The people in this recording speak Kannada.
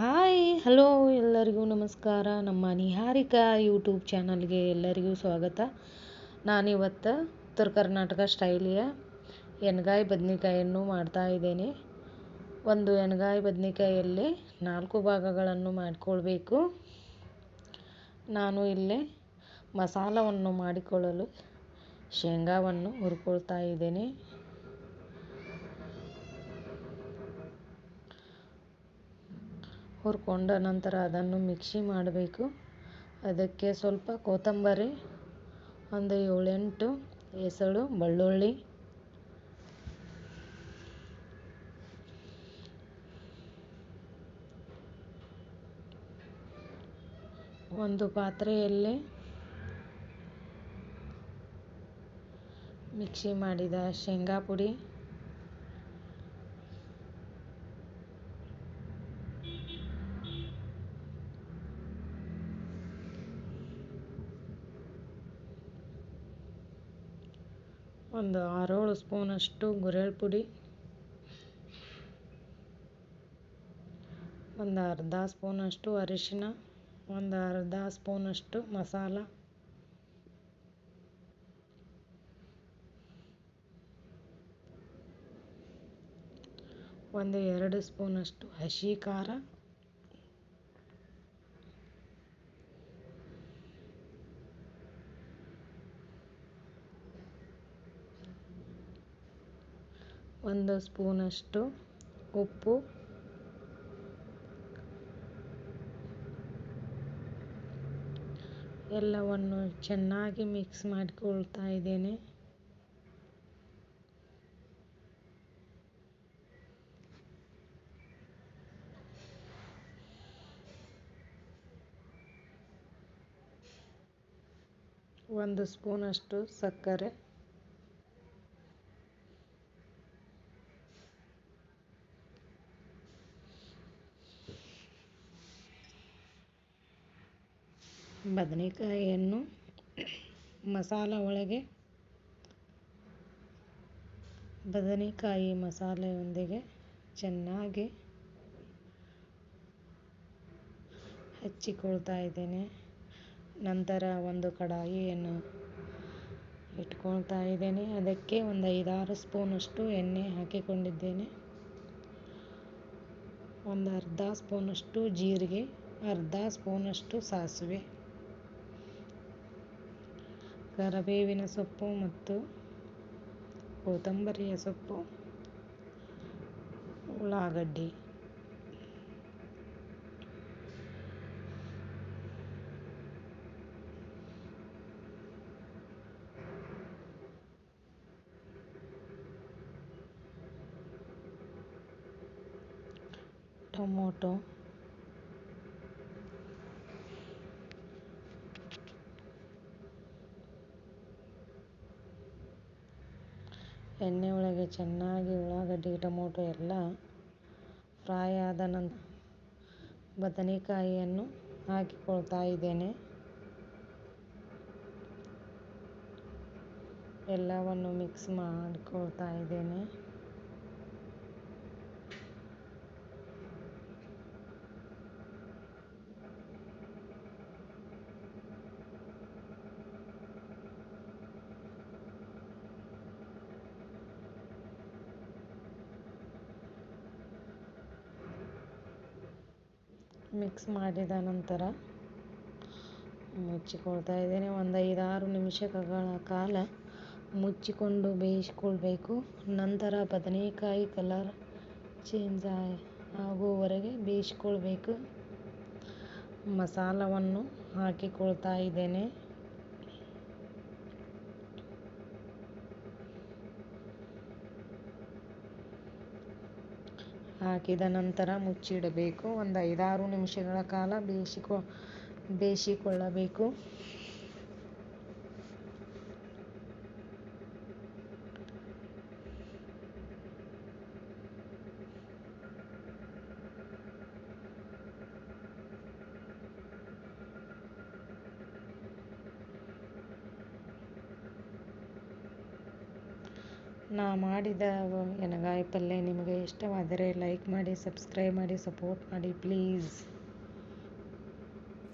ಹಾಯ್, ಹಲೋ ಎಲ್ಲರಿಗೂ ನಮಸ್ಕಾರ. ನಮ್ಮ ನಿಹಾರಿಕಾ ಯೂಟ್ಯೂಬ್ ಚಾನಲ್ಗೆ ಎಲ್ಲರಿಗೂ ಸ್ವಾಗತ. ನಾನಿವತ್ತು ಉತ್ತರ ಕರ್ನಾಟಕ ಸ್ಟೈಲಿಯ ಎಣ್ಗಾಯಿ ಬದ್ನಿಕಾಯನ್ನು ಮಾಡ್ತಾ ಇದ್ದೇನೆ. ಒಂದು ಎಣ್ಗಾಯಿ ಬದ್ನಿಕಾಯಲ್ಲಿ ನಾಲ್ಕು ಭಾಗಗಳನ್ನು ಮಾಡಿಕೊಳ್ಬೇಕು. ನಾನು ಇಲ್ಲಿ ಮಸಾಲವನ್ನು ಮಾಡಿಕೊಳ್ಳಲು ಶೇಂಗಾವನ್ನು ಹುರ್ಕೊಳ್ತಾ ಇದ್ದೇನೆ. ಹುರ್ಕೊಂಡ ನಂತರ ಅದನ್ನು ಮಿಕ್ಸಿ ಮಾಡಬೇಕು. ಅದಕ್ಕೆ ಸ್ವಲ್ಪ ಕೊತ್ತಂಬರಿ, ಒಂದು ಏಳೆಂಟು ಹೆಸಳು, ಬೆಳ್ಳುಳ್ಳಿ, ಒಂದು ಪಾತ್ರೆಯಲ್ಲಿ ಮಿಕ್ಸಿ ಮಾಡಿದ ಶೇಂಗಾ ಪುಡಿ ಒಂದು ಆರೇಳು ಸ್ಪೂನಷ್ಟು ಗುರೆಳ್ಳು ಪುಡಿ, ಒಂದು ಅರ್ಧ ಸ್ಪೂನಷ್ಟು ಅರಿಶಿನ, ಒಂದು ಅರ್ಧ ಸ್ಪೂನಷ್ಟು ಮಸಾಲ, ಒಂದು ಎರಡು ಸ್ಪೂನಷ್ಟು ಹಸಿ ಖಾರ. ಒಂದು ಸ್ಪೂನಷ್ಟು ಉಪ್ಪು. ಎಲ್ಲವನ್ನು ಚೆನ್ನಾಗಿ ಮಿಕ್ಸ್ ಮಾಡಿಕೊಳ್ತಾ ಇದ್ದೇನೆ. ಒಂದು ಸ್ಪೂನಷ್ಟು ಸಕ್ಕರೆ. ಬದನೆಕಾಯಿಯನ್ನು ಮಸಾಲ ಒಳಗೆ ಬದನೆಕಾಯಿ ಮಸಾಲೆಯೊಂದಿಗೆ ಚೆನ್ನಾಗಿ ಹಚ್ಚಿಕೊಳ್ತಾ ಇದ್ದೇನೆ. ನಂತರ ಒಂದು ಕಡಾಯಿಯನ್ನು ಇಟ್ಕೊಳ್ತಾ ಇದ್ದೇನೆ. ಅದಕ್ಕೆ ಒಂದು ಐದಾರು ಸ್ಪೂನಷ್ಟು ಎಣ್ಣೆ ಹಾಕಿಕೊಂಡಿದ್ದೇನೆ. ಒಂದು ಅರ್ಧ ಸ್ಪೂನಷ್ಟು ಜೀರಿಗೆ, ಅರ್ಧ ಸ್ಪೂನಷ್ಟು ಸಾಸಿವೆ. ಕರಿಬೇವಿನ ಸೊಪ್ಪು ಮತ್ತು ಕೊತ್ತಂಬರಿಯ ಸೊಪ್ಪು ಉಳ್ಳಾಗಡ್ಡಿ. ಟೊಮೊಟೊ. ಎಣ್ಣೆ ಒಳಗೆ ಚೆನ್ನಾಗಿ ಉಳ್ಳಾಗಡ್ಡಿ, ಟೊಮೊಟೊ ಎಲ್ಲ ಫ್ರೈ ಆದ ನಂತರ ಬದನೆಕಾಯಿಯನ್ನು ಹಾಕಿಕೊಳ್ತಾ ಇದ್ದೇನೆ. ಎಲ್ಲವನ್ನು ಮಿಕ್ಸ್ ಮಾಡಿಕೊಳ್ತಾ ಇದ್ದೇನೆ. ಮಿಕ್ಸ್ ಮಾಡಿದ ನಂತರ ಮುಚ್ಚಿಕೊಳ್ತಾ ಇದ್ದೇನೆ. ಒಂದು ಐದಾರು ನಿಮಿಷಗಳ ಕಾಲ ಮುಚ್ಚಿಕೊಂಡು ಬೇಯಿಸ್ಕೊಳ್ಬೇಕು. ನಂತರ ಬದನೆಕಾಯಿ ಕಲರ್ ಚೇಂಜ್ ಆಗುವವರೆಗೆ ಬೇಯಿಸ್ಕೊಳ್ಬೇಕು. ಮಸಾಲವನ್ನು ಹಾಕಿಕೊಳ್ತಾ ಇದ್ದೇನೆ. ಹಾಕಿದ ನಂತರ ಮುಚ್ಚಿಡಬೇಕು. ಒಂದು ಐದಾರು ನಿಮಿಷಗಳ ಕಾಲ ಬೇಯಿಸಿಕೊ ಬೇಯಿಸಿಕೊಳ್ಳಬೇಕು. ನಾ ಮಾಡಿದ ಎಣ್ಣೆಗಾಯಿ ಪಲ್ಯ ನಿಮಗೆ ಇಷ್ಟವಾದರೆ ಲೈಕ್ ಮಾಡಿ ಸಬ್ಸ್ಕ್ರೈಬ್ ಮಾಡಿ ಸಪೋರ್ಟ್ ಮಾಡಿ ಪ್ಲೀಸ್